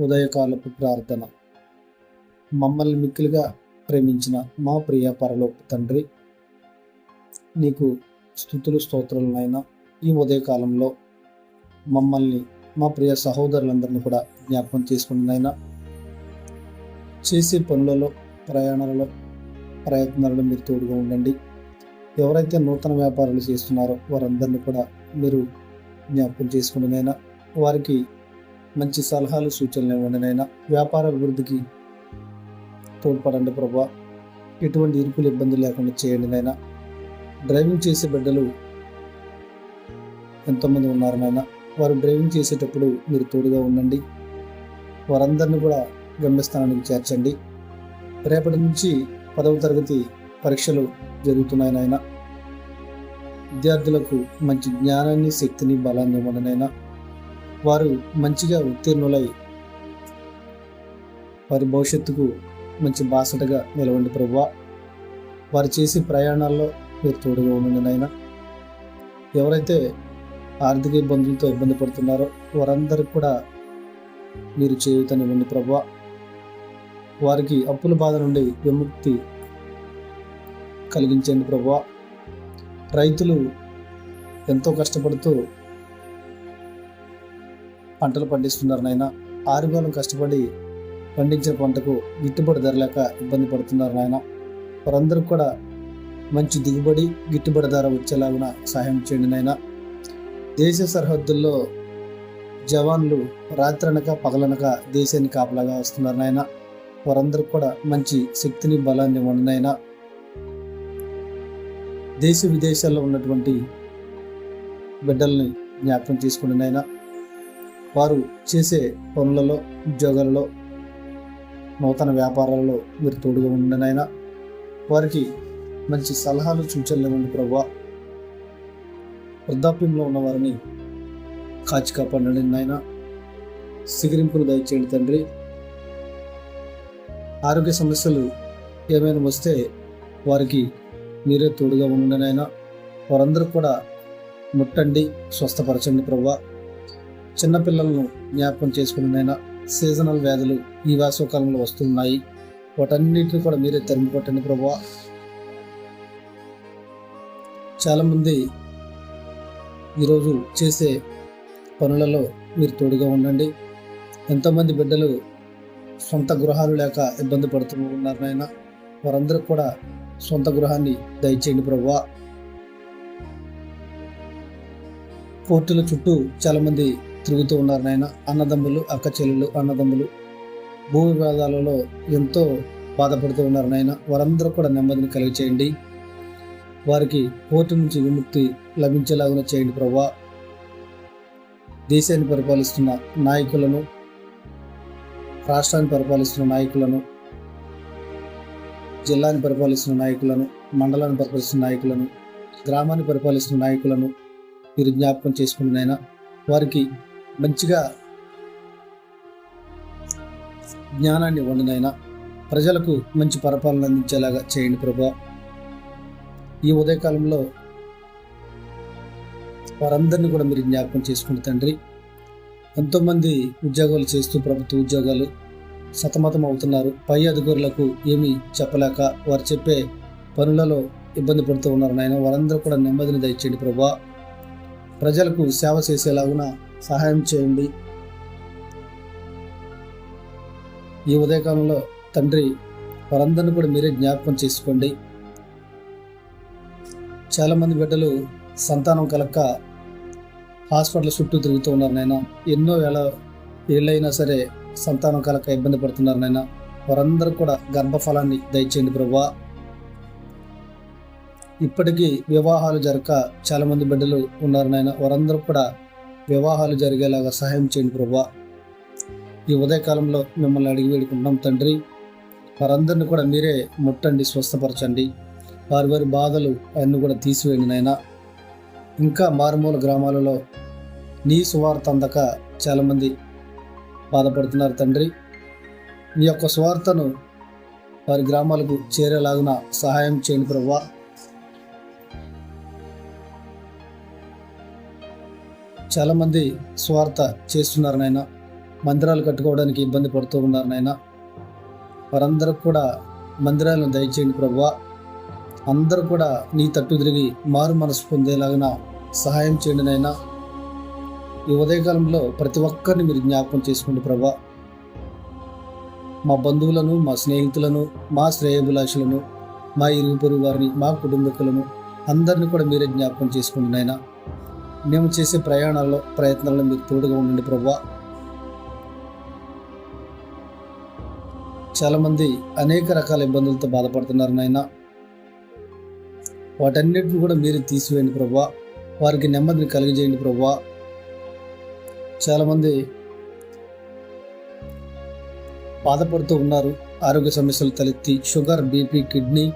ఉదయకాలపు ప్రార్థన. మమ్మల్ని మిక్కిలుగా ప్రేమించిన మా ప్రియ పరలోక తండ్రి నీకు స్థుతులు స్తోత్రాలనైనా ఈ ఉదయకాలంలో మమ్మల్ని మా ప్రియ సహోదరులందరినీ కూడా జ్ఞాపకం చేసుకున్నదైనా చేసే పనులలో ప్రయాణాలలో ప్రయత్నాలలో మీరు తోడుగా ఉండండి. ఎవరైతే నూతన వ్యాపారాలు చేస్తున్నారో వారందరినీ కూడా మీరు జ్ఞాపకం చేసుకున్నదైనా వారికి మంచి సలహాలు సూచనలు ఇవ్వండి నైనా వ్యాపార అభివృద్ధికి తోడ్పడండి ప్రభా. ఎటువంటి ఇరుకులు ఇబ్బంది లేకుండా చేయండి నైనా డ్రైవింగ్ చేసే బిడ్డలు ఎంతోమంది ఉన్నారు నాయన. వారు డ్రైవింగ్ చేసేటప్పుడు మీరు తోడుగా ఉండండి. వారందరిని కూడా గమ్యస్థానానికి చేర్చండి. రేపటి నుంచి పదవ తరగతి పరీక్షలు జరుగుతున్నాయి నాయన. విద్యార్థులకు మంచి జ్ఞానాన్ని శక్తిని బలాన్ని ఇవ్వడనైనా వారు మంచిగా ఉత్తీర్ణులై వారి భవిష్యత్తుకు మంచి బాసటగా నిలవండి ప్రభువా. వారు చేసే ప్రయాణాల్లో మీరు తోడుగా ఉండండి నాయన. ఎవరైతే ఆర్థిక ఇబ్బందులతో ఇబ్బంది పడుతున్నారో వారందరికి కూడా మీరు చేయుతనివ్వండి ప్రభువా. వారికి అప్పుల బాధ నుండి విముక్తి కలిగించండి ప్రభువా. రైతులు ఎంతో కష్టపడుతూ పంటలు పండిస్తున్నారు నాయన. ఆరుగాలం కష్టపడి పండించిన పంటకు గిట్టుబాటు ధర లేక ఇబ్బంది పడుతున్నారు నాయన. వారందరూ కూడా మంచి దిగుబడి గిట్టుబడి ధర వచ్చేలాగున సహాయం చేయండి నాయన. దేశ సరిహద్దుల్లో జవాన్లు రాత్రనక పగలనక దేశాన్ని కాపలాగా వస్తున్నారు నాయన. వారందరూ కూడా మంచి శక్తిని బలాన్ని ఇవ్వండి నాయన. దేశ విదేశాల్లో ఉన్నటువంటి బిడ్డల్ని జ్ఞాపకం చేసుకుని నాయన. వారు చేసే పనులలో ఉద్యోగాలలో నూతన వ్యాపారాలలో మీరు తోడుగా ఉండనైనా వారికి మంచి సలహాలు సూచనలు ఇవ్వండి ప్రభా వృద్ధాప్యంలో ఉన్న వారిని కాచి కాపాడండి నాయన. సిగరింపులు దయచేయండి తండ్రి. ఆరోగ్య సమస్యలు ఏమైనా వస్తే వారికి మీరే తోడుగా ఉండండి నాయన. వారందరూ కూడా ముట్టండి స్వస్థపరచండి ప్రభా చిన్నపిల్లలను జ్ఞాపకం చేసుకునేనైనా సీజనల్ వ్యాధులు ఈ వేసవకాలంలో వస్తున్నాయి. వాటన్నిటిని కూడా మీరే తరిమి కొట్టండి ప్రభా. చాలామంది ఈరోజు చేసే పనులలో మీరు తోడుగా ఉండండి. ఎంతోమంది బిడ్డలు సొంత గృహాలు లేక ఇబ్బంది పడుతూ ఉన్నారు నాయన వారందరూ కూడా సొంత గృహాన్ని దయచేయండి ప్రభా. కోర్టుల చుట్టూ చాలామంది తిరుగుతూ ఉన్నారు నాయన. అన్నదమ్ములు అక్క చెల్లెలు అన్నదమ్ములు భూ వివాదాలలో ఎంతో బాధపడుతూ ఉన్నారు నాయన. వారందరూ కూడా నెమ్మదిని కలిగి చేయండి. వారికి కోర్టు నుంచి విముక్తి లభించేలాగా చేయండి ప్రభా దేశాన్ని పరిపాలిస్తున్న నాయకులను రాష్ట్రాన్ని పరిపాలిస్తున్న నాయకులను జిల్లాని పరిపాలిస్తున్న నాయకులను మండలాన్ని పరిపాలిస్తున్న నాయకులను గ్రామాన్ని పరిపాలిస్తున్న నాయకులను మీరు జ్ఞాపకం చేసుకుని వారికి మంచిగా జ్ఞానాన్ని ఇవ్వండి నాయన. ప్రజలకు మంచి పరిపాలన అందించేలాగా చేయండి ప్రభా. ఈ ఉదయకాలంలో వారందరినీ కూడా మీరు జ్ఞాపకం చేసుకుని తండ్రి ఎంతోమంది ఉద్యోగాలు చేస్తూ ప్రభుత్వ ఉద్యోగాలు సతమతం అవుతున్నారు. పై అధికారులకు ఏమీ చెప్పలేక వారు చెప్పే పనులలో ఇబ్బంది పడుతూ ఉన్నారు నాయన. వారందరూ కూడా నెమ్మదిని దయచేయండి ప్రభా. ప్రజలకు సేవ చేసేలాగున సహాయం చేయండి. ఈ ఉదయకాలంలో తండ్రి వారందరిని కూడా మీరే జ్ఞాపకం చేసుకోండి. చాలామంది బిడ్డలు సంతానం కలక్క హాస్పిటల్ చుట్టూ తిరుగుతూ ఉన్నారు నాయన. ఎన్నో వేళ ఏళ్ళైనా సరే సంతానం కలక ఇబ్బంది పడుతున్నారు నాయన. వారందరూ కూడా గర్భఫలాన్ని దయచేయండి ప్రభా ఇప్పటికీ వివాహాలు జరగక చాలామంది బిడ్డలు ఉన్నారు నాయన. వారందరూ కూడా వివాహాలు జరిగేలాగా సహాయం చేయండి ప్రభా. ఈ ఉదయకాలంలో మిమ్మల్ని అడిగి వేడుకుంటున్నాం తండ్రి. వారందరిని కూడా మీరే ముట్టండి స్వస్థపరచండి. వారి వారి బాధలు అన్నీ కూడా తీసివేయండి నాయన. ఇంకా మారుమూల గ్రామాలలో నీ సువార్త అందక చాలామంది బాధపడుతున్నారు తండ్రి. నీ యొక్క సువార్తను వారి గ్రామాలకు చేరేలాగున సహాయం చేయండి ప్రభా. చాలామంది స్వార్థ చేస్తున్నారు నాయన. మందిరాలు కట్టుకోవడానికి ఇబ్బంది పడుతూ ఉన్నారు నాయన. వారందరూ కూడా మందిరాలను దయచేయండి ప్రభా అందరూ కూడా నీ తట్టు తిరిగి మారు మనసు పొందేలాగిన సహాయం చేయండి నాయన. ఈ ఉదయకాలంలో ప్రతి ఒక్కరిని మీరు జ్ఞాపకం చేసుకోండి ప్రభా మా బంధువులను మా స్నేహితులను మా శ్రేయభిలాషులను మా ఇరుగు పొరుగు వారిని మా కుటుంబకులను అందరిని కూడా మీరే జ్ఞాపకం చేసుకోండి నాయన. మేము చేసే ప్రయాణాల్లో ప్రయత్నాల్లో మీరు తోడుగా ఉండండి ప్రభా. చాలామంది అనేక రకాల ఇబ్బందులతో బాధపడుతున్నారు నాయన. వాటన్నిటిని కూడా మీరు తీసివేయండి ప్రభా. వారికి నెమ్మదిని కలిగజేయండి ప్రభా. చాలామంది బాధపడుతూ ఉన్నారు. ఆరోగ్య సమస్యలు తలెత్తి షుగర్ బీపీ కిడ్నీ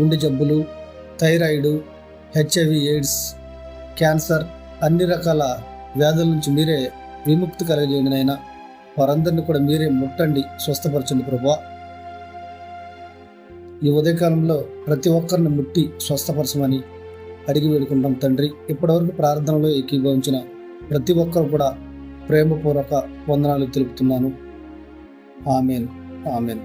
గుండె జబ్బులు థైరాయిడ్ హెచ్ఐవి ఎయిడ్స్ క్యాన్సర్ అన్ని రకాల వ్యాధుల నుంచి మీరే విముక్తి కలగజేయండి నాయన. వారందరిని కూడా మీరే ముట్టండి స్వస్థపరచండి ప్రభా. ఈ ఉదయకాలంలో ప్రతి ఒక్కరిని ముట్టి స్వస్థపరచమని అడిగి వేడుకుంటాం తండ్రి. ఇప్పటివరకు ప్రార్థనలో ఏకీభవించిన ప్రతి ఒక్కరు కూడా ప్రేమపూర్వక వందనాలు తెలుపుతున్నాను. ఆమెన్. ఆమెన్.